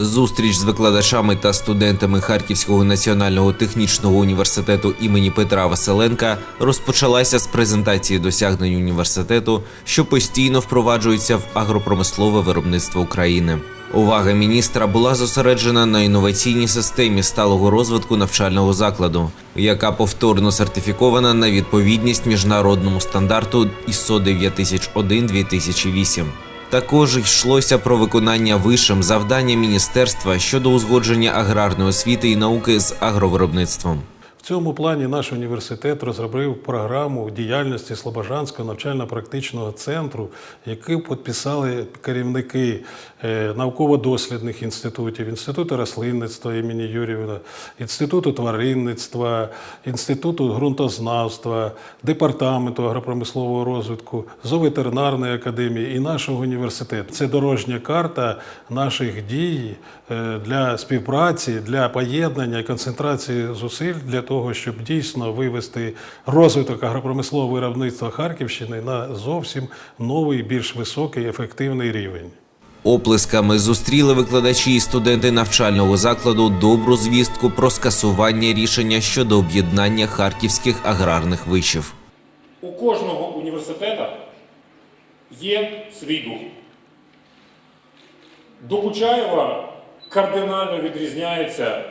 Зустріч з викладачами та студентами Харківського національного технічного університету імені Петра Василенка розпочалася з презентації досягнень університету, що постійно впроваджуються в агропромислове виробництво України. Увага міністра була зосереджена на інноваційній системі сталого розвитку навчального закладу, яка повторно сертифікована на відповідність міжнародному стандарту ISO 9001-2008. Також йшлося про виконання вишим завдання міністерства щодо узгодження аграрної освіти і науки з агровиробництвом. В цьому плані наш університет розробив програму діяльності Слобожанського навчально-практичного центру, яку підписали керівники е, науково-дослідних інститутів, інституту рослинництва імені Юріївна, інституту тваринництва, інституту ґрунтознавства, департаменту агропромислового розвитку, зооветеринарної академії і нашого університету. Це дорожня карта наших дій е, для співпраці, для поєднання і концентрації зусиль для того, щоб дійсно вивести розвиток агропромислового виробництва Харківщини на зовсім новий, більш високий, ефективний рівень. Оплесками зустріли викладачі і студенти навчального закладу добру звістку про скасування рішення щодо об'єднання харківських аграрних вишів. У кожного університету є свій дух. Дух Учаєва кардинально відрізняється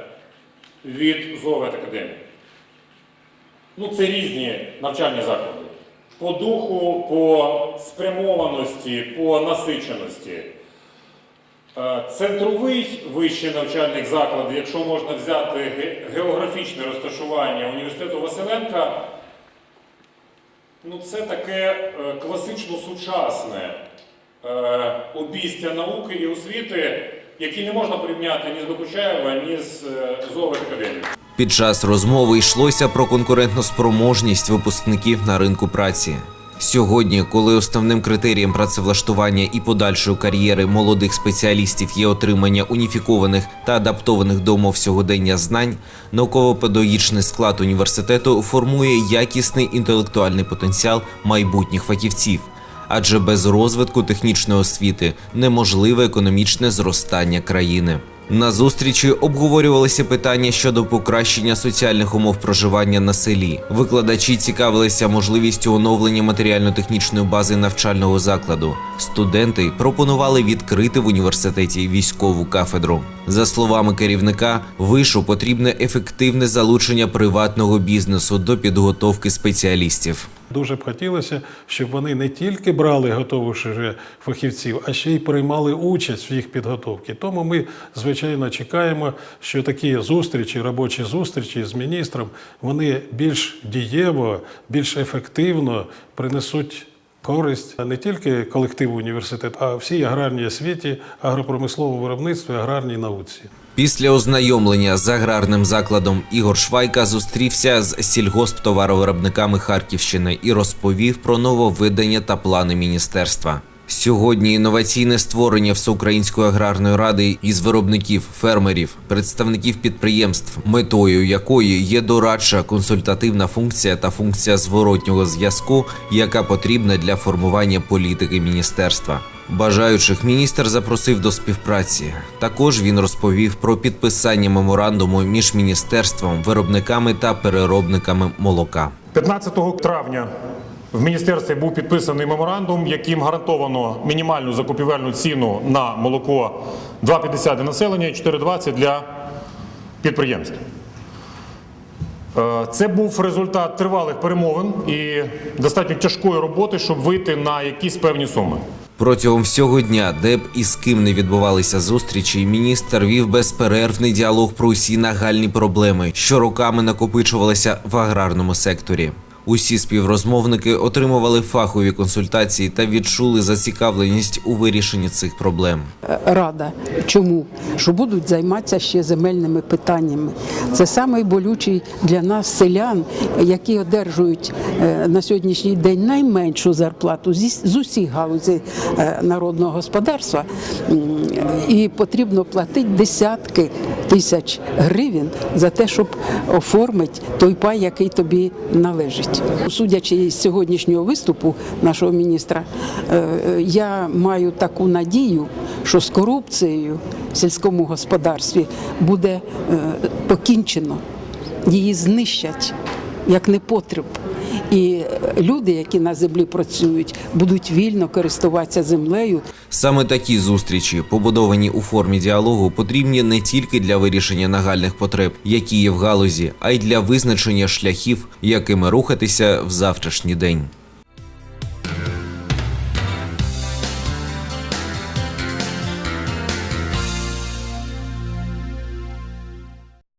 від Зоветакадемії. Ну, це різні навчальні заклади. По духу, по спрямованості, по насиченості. Е, Центровий вищий навчальний заклад, якщо можна взяти географічне розташування університету Василенка, Ну, це таке е, класично сучасне е, обійстя науки і освіти, які не можна порівняти ні з Докучаєва, ні з е, академії. Під час розмови йшлося про конкурентну спроможність випускників на ринку праці. Сьогодні, коли основним критерієм працевлаштування і подальшої кар'єри молодих спеціалістів є отримання уніфікованих та адаптованих до умов сьогодення знань, науково-педагогічний склад університету формує якісний інтелектуальний потенціал майбутніх фахівців. Адже без розвитку технічної освіти неможливе економічне зростання країни. На зустрічі обговорювалися питання щодо покращення соціальних умов проживання на селі. Викладачі цікавилися можливістю оновлення матеріально-технічної бази навчального закладу. Студенти пропонували відкрити в університеті військову кафедру. За словами керівника, вишу потрібне ефективне залучення приватного бізнесу до підготовки спеціалістів. Дуже б хотілося, щоб вони не тільки брали готових вже фахівців, а ще й приймали участь в їх підготовці. Тому ми, звичайно, чекаємо, що такі зустрічі, робочі зустрічі з міністром, вони більш дієво, більш ефективно принесуть. Користь не тільки колективу університету, а всій аграрній освіті, агропромисловому виробництві, аграрній науці. Після ознайомлення з аграрним закладом Ігор Швайка зустрівся з сільгосптоваровиробниками Харківщини і розповів про нововведення та плани міністерства. Сьогодні інноваційне створення Всеукраїнської аграрної ради із виробників, фермерів, представників підприємств, метою якої є дорадча консультативна функція та функція зворотнього зв'язку, яка потрібна для формування політики міністерства. Бажаючих міністр запросив до співпраці. Також він розповів про підписання меморандуму між міністерством, виробниками та переробниками молока. 15 травня в міністерстві був підписаний меморандум, яким гарантовано мінімальну закупівельну ціну на молоко 2,50 для населення і 4,20 для підприємств. Е, Це був результат тривалих перемовин і достатньо тяжкої роботи, щоб вийти на якісь певні суми. Протягом всього дня, де б і з ким не відбувалися зустрічі, міністр вів безперервний діалог про усі нагальні проблеми, що роками накопичувалися в аграрному секторі. Усі співрозмовники отримували фахові консультації та відчули зацікавленість у вирішенні цих проблем. рада. Чому? Що будуть займатися ще земельними питаннями. Це найболючий для нас селян, які одержують е, на сьогоднішній день найменшу зарплату з усіх галузей е, народного господарства. І потрібно платити десятки тисяч гривень за те, щоб оформити той пай, який тобі належить. Знищать. Судячи з сьогоднішнього виступу нашого міністра, е, е, я маю таку надію, що з корупцією в сільському господарстві буде е, покінчено, її знищать як непотріб. І люди, які на землі працюють, будуть вільно користуватися землею. Саме такі зустрічі, побудовані у формі діалогу, потрібні не тільки для вирішення нагальних потреб, які є в галузі, а й для визначення шляхів, якими рухатися в завтрашній день.